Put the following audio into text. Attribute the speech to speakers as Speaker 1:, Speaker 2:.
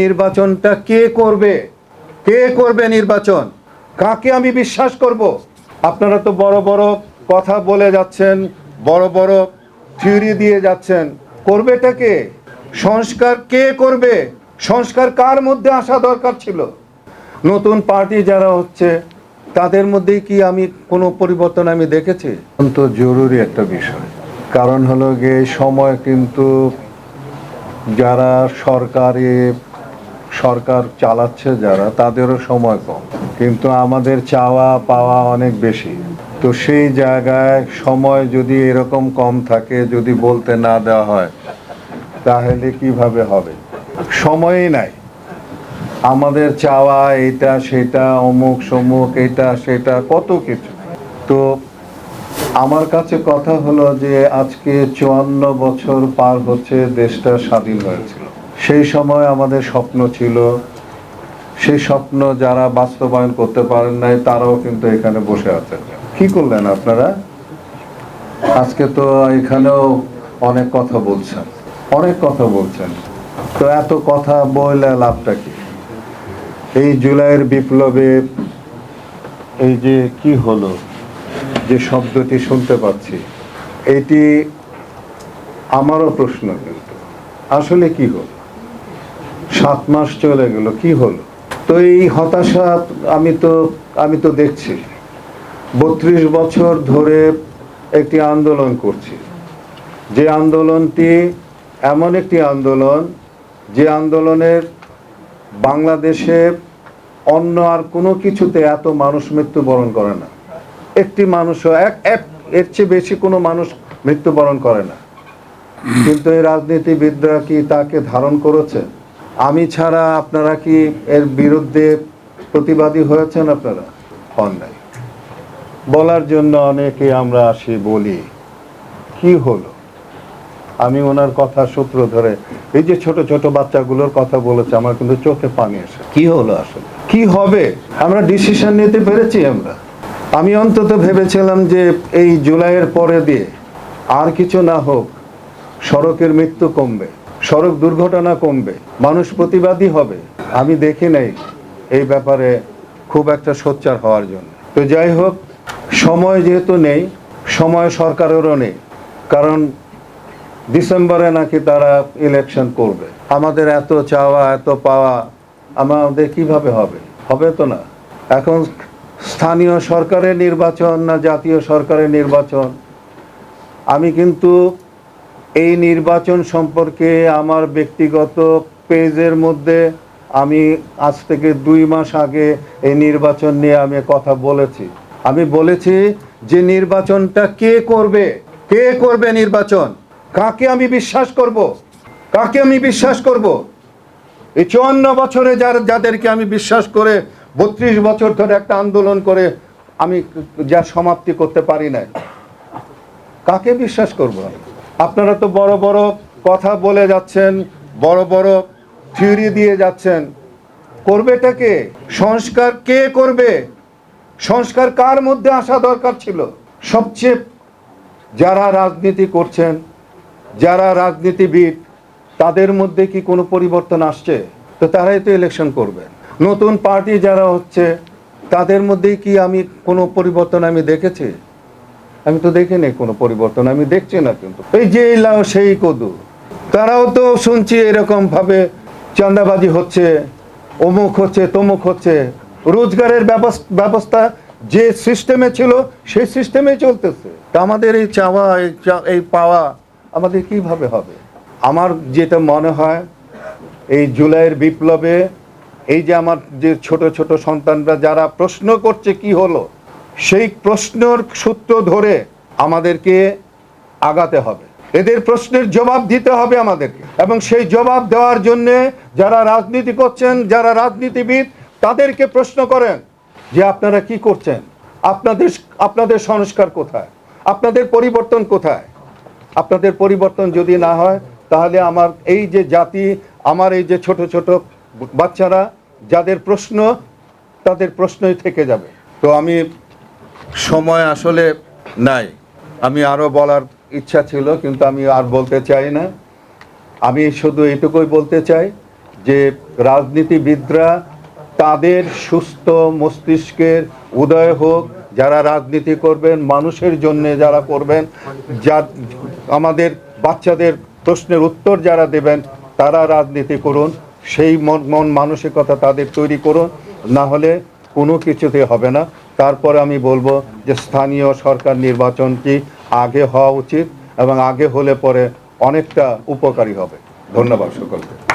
Speaker 1: নির্বাচনটা কে করবে? কে করবে নির্বাচন? কাকে আমি বিশ্বাস করব? আপনারা তো বড় বড় কথা বলে যাচ্ছেন, বড় বড় থিওরি দিয়ে যাচ্ছেন। করবেটা কে? সংস্কার কে করবে? সংস্কার কার মধ্যে আসা দরকার ছিল? নতুন পার্টি যারা হচ্ছে, তাদের মধ্যেই কি আমি কোনো পরিবর্তন আমি দেখেছি? অত্যন্ত জরুরি একটা বিষয়। কারণ হলো গিয়ে সময় কিন্তু যারা সরকারি সরকার চালাচ্ছে যারা, তাদেরও সময় কম। কিন্তু আমাদের চাওয়া পাওয়া অনেক বেশি। তো সেই জায়গায় সময় যদি এরকম কম থাকে, যদি বলতে না দেওয়া হয়, তাহলে কীভাবে হবে? সময়ই নাই। আমাদের চাওয়া এটা, সেটা, অমুক, সমুক, এটা, সেটা, কত কিছু। তো আমার কাছে কথা হলো যে আজকে চুয়ান্ন বছর পার হচ্ছে দেশটা স্বাধীন হয়েছিল সেই সময় আমাদের স্বপ্ন ছিল। সেই স্বপ্ন যারা বাস্তবায়ন করতে পারেন নাই, তারাও কিন্তু এখানে বসে আছেন। কি করলেন আপনারা? আজকে তো এখানেও অনেক কথা বলছেন। অনেক কথা বলছেন। তো এত কথা বললে লাভটা কি? এই জুলাইয়ের বিপ্লবে এই যে কি হলো, যে শব্দটি শুনতে পাচ্ছি, এটি আমারও প্রশ্ন কিন্তু। আসলে কি হলো? সাত মাস চলে গেল, কি হলো? তো এই হতাশা আমি তো আমি তো দেখছি। বত্রিশ বছর ধরে একটি আন্দোলন করছি। যে আন্দোলনটি এমন একটি আন্দোলন, যে আন্দোলনের বাংলাদেশে অন্য আর কোনো কিছুতে এত মানুষ মৃত্যুবরণ করে না। একটি মানুষও, এক এক, এর চেয়ে বেশি কোনো মানুষ মৃত্যুবরণ করে না। কিন্তু এই রাজনীতিবিদরা কি তাকে ধারণ করেছে? আমি ছাড়া আপনারা কি এর বিরুদ্ধে প্রতিবাদী হয়েছেন আপনারা? হন নাই। বলার জন্য অনেকে আমরা আসি বলি কি হলো? আমি ওনার কথা সূত্র ধরে এই যে ছোট ছোট বাচ্চাগুলোর কথা বলেছে আমার কিন্তু চোখে পানি এসে কি হলো আসলে? কি হবে? আমরা ডিসিশন নিতে পেরেছি আমরা। আমি অন্তত ভেবেছিলাম যে এই জুলাইয়ের পরে দিয়ে আর কিছু না হোক সড়কের মৃত্যু কমবে। সড়ক দুর্ঘটনা কমবে, মানুষ প্রতিবাদী হবে। আমি দেখি নাই এই ব্যাপারে খুব একটা সোচ্চার হওয়ার জন্য। তো যাই হোক, সময় যেহেতু নেই, সময় সরকারেরও নেই, কারণ ডিসেম্বরে নাকি তারা ইলেকশন করবে। আমাদের এত চাওয়া, এত পাওয়া, আমাদের কীভাবে হবে? হবে তো না। এখন স্থানীয় সরকারের নির্বাচন না জাতীয় সরকারের নির্বাচন? আমি কিন্তু এই নির্বাচন সম্পর্কে আমার ব্যক্তিগত পেজের মধ্যে আমি আজ থেকে দুই মাস আগে এই নির্বাচন নিয়ে আমি কথা বলেছি। আমি বলেছি যে নির্বাচনটা কে করবে? কে করবে নির্বাচন? কাকে আমি বিশ্বাস করব? কাকে আমি বিশ্বাস করব? এই চুয়ান্ন বছরে যার যাদেরকে আমি বিশ্বাস করে বত্রিশ বছর ধরে একটা আন্দোলন করে আমি যা সমাপ্তি করতে পারি না কাকে বিশ্বাস করব আমি? আপনারা তো বড় বড় কথা বলে যাচ্ছেন, বড় বড় থিওরি দিয়ে যাচ্ছেন। করবেটা কে? সংস্কার কে করবে? সংস্কার কার মধ্যে আসা দরকার ছিল? সবচেয়ে যারা রাজনীতি করছেন, যারা রাজনীতিবিদ, তাদের মধ্যে কি কোনো পরিবর্তন আসছে? তো তারাই তো ইলেকশন করবেন নতুন পার্টি যারা হচ্ছে, তাদের মধ্যেই কি আমি কোনো পরিবর্তন আমি দেখেছি? আমি তো দেখিনি কোনো পরিবর্তন, আমি দেখছি না কিন্তু। এই যে লাও সেই কদু, তারাও তো শুনছি এরকম ভাবে চাঁদাবাজি হচ্ছে, অমুক হচ্ছে, তমুক হচ্ছে। রোজগারের ব্যবস- ব্যবস্থা যে সিস্টেমে ছিল, সেই সিস্টেমে চলতেছে। তা আমাদের এই চাওয়া এই পাওয়া আমাদের কীভাবে হবে? আমার যেটা মনে হয়, এই জুলাইয়ের বিপ্লবে এই যে আমার যে ছোট ছোট সন্তানরা যারা প্রশ্ন করছে কি হলো সেই প্রশ্নর সূত্র ধরে আমাদেরকে আগাতে হবে। এদের প্রশ্নের জবাব দিতে হবে আমাদেরকে এবং সেই জবাব দেওয়ার জন্য যারা রাজনীতি করছেন, যারা রাজনীতিবিদ, তাদেরকে প্রশ্ন করেন যে আপনারা কি করছেন? আপনাদের আপনাদের সংস্কার কোথায়? আপনাদের পরিবর্তন কোথায়? আপনাদের পরিবর্তন যদি না হয়, তাহলে আমার এই যে জাতি, আমার এই যে ছোট ছোট বাচ্চারা, যাদের প্রশ্ন, তাদের প্রশ্নই থেকে যাবে। তো আমি সময় আসলে নাই। আমি আরও বলার ইচ্ছা ছিল, কিন্তু আমি আর বলতে চাই না। আমি শুধু এটুকুই বলতে চাই যে, রাজনীতিবিদরা তাদের সুস্থ মস্তিষ্কের উদয় হোক, যারা রাজনীতি করবেন, মানুষের জন্য যারা করবেন, যা আমাদের বাচ্চাদের প্রশ্নের উত্তর যারা দেবেন, তারা রাজনীতি করুন, সেই মন মন মানসিকতা তাদের তৈরি করুন, না হলে কোনো কিছুতে হবে না। তারপরে আমি বলব যে স্থানীয় সরকার নির্বাচনটি আগে হওয়া উচিত এবং আগে হলে পরে অনেকটা উপকারী হবে। ধন্যবাদ সকলকে।